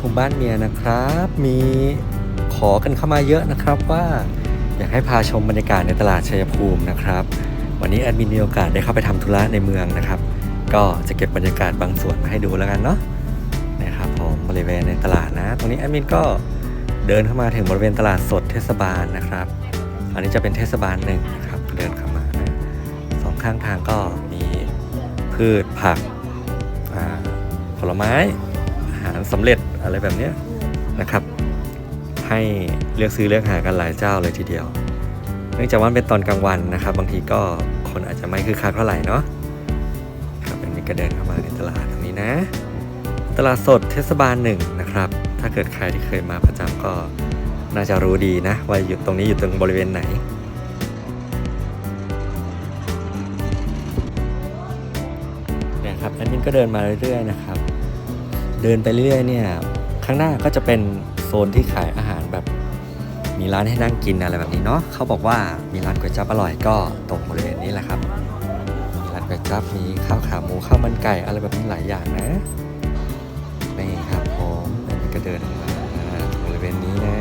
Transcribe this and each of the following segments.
ภูมิบ้านเมียนะครับ มีขอกันเข้ามาเยอะนะครับว่าอยากให้พาชมบรรยากาศในตลาดชัยภูมินะครับ วันนี้แอดมินมีโอกาสได้เข้าไปทำธุระในเมืองนะครับ ก็จะเก็บบรรยากาศบางส่วนมาให้ดูแล้วกันเนาะนะครับผมบริเวณในตลาดนะ ตรงนี้แอดมินก็เดินเข้ามาถึงบริเวณตลาดสดเทศบาลนะครับ อันนี้จะเป็นเทศบาลหนึ่งนะครับเดินเข้ามานะสองข้างทางก็มีพืชผักผลไม้ หารสำเร็จอะไรแบบเนี้ยนะครับ ให้เลือกซื้อเลือกหากันหลายเจ้าเลยทีเดียว เนื่องจากว่าเป็นตอนกลางวันนะครับ บางทีก็คนอาจจะไม่คือคักเท่าไหร่เนาะครับอันนี้ก็เดินเข้ามาในตลาดตรงนี้นะ ตลาดสดเทศบาลหนึ่งนะครับ ถ้าเกิดใครที่เคยมาประจำก็น่าจะรู้ดีนะ ว่าอยู่ตรงนี้อยู่ตรงบริเวณไหนเนี่ยครับแอดมินก็เดินมาเรื่อยๆนะครับ เดินไปเรื่อยๆเนี่ยข้างหน้าก็จะเป็นโซนที่ขายอาหารแบบมีร้านให้นั่งกินอะไรแบบนี้เนาะเขาบอกว่ามีร้านก๋วยจั๊บอร่อยก็ตรงบริเวณนี้แหละครับมีร้านก๋วยจั๊บมีข้าวขาหมูข้าวมันไก่อะไรแบบนี้หลายอย่างนะนี่ครับผมนี่ก็เดินมาบริเวณนี้นะ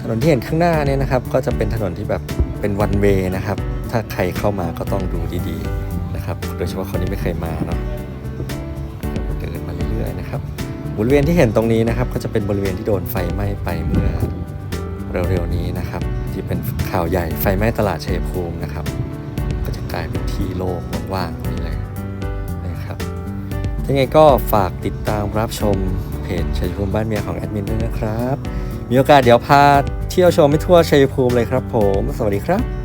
ถนนที่เห็นข้างหน้าเนี่ยนะครับ ก็จะเป็นถนนที่แบบเป็นวันเวนะครับ ถ้าใครเข้ามาก็ต้องดูดีๆนะครับ โดยเฉพาะคนที่ไม่เคยมาเนาะ เรื่อยนะครับบริเวณที่เห็นตรงนี้นะครับ ก็จะเป็นบริเวณที่โดนไฟไหม้ไปเมื่อเร็วๆนี้นะครับ ที่เป็นข่าวใหญ่ไฟไหม้ตลาดเชยภูมินะครับ ก็จะกลายเป็นที่โล่งว่างๆนี่เลยนะครับยังไงก็ฝากติดตามรับชมเพจเชยภูมิบ้านเมียของแอดมินด้วยนะครับ มีโอกาสเดี๋ยวพาเที่ยวชมไม่ทั่วเชยภูมิเลยครับผม สวัสดีครับ